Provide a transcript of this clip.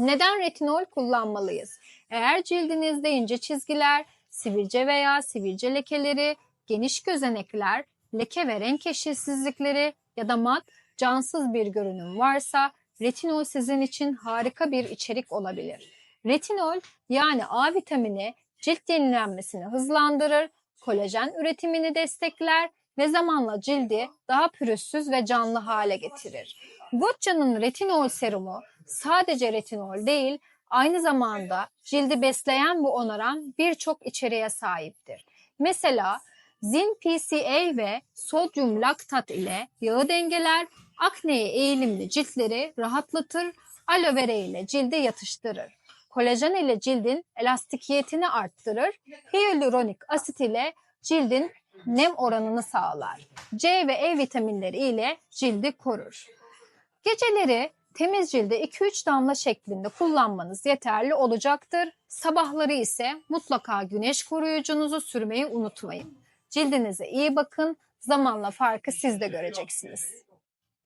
Neden retinol kullanmalıyız? Eğer cildinizde ince çizgiler, sivilce veya sivilce lekeleri, geniş gözenekler, leke ve renk eşitsizlikleri ya da mat, cansız bir görünüm varsa retinol sizin için harika bir içerik olabilir. Retinol yani A vitamini cilt yenilenmesini hızlandırır, kolajen üretimini destekler ve zamanla cildi daha pürüzsüz ve canlı hale getirir. Gocca'nın retinol serumu sadece retinol değil, aynı zamanda cildi besleyen ve onaran birçok içeriğe sahiptir. Mesela Zin PCA ve sodyum laktat ile yağı dengeler, akneye eğilimli ciltleri rahatlatır, aloe vera ile cilde yatıştırır. Kolajen ile cildin elastikiyetini arttırır, hyaluronik asit ile cildin nem oranını sağlar. C ve E vitaminleri ile cildi korur. Geceleri temiz cilde 2-3 damla şeklinde kullanmanız yeterli olacaktır. Sabahları ise mutlaka güneş koruyucunuzu sürmeyi unutmayın. Cildinize iyi bakın. Zamanla farkı siz de göreceksiniz.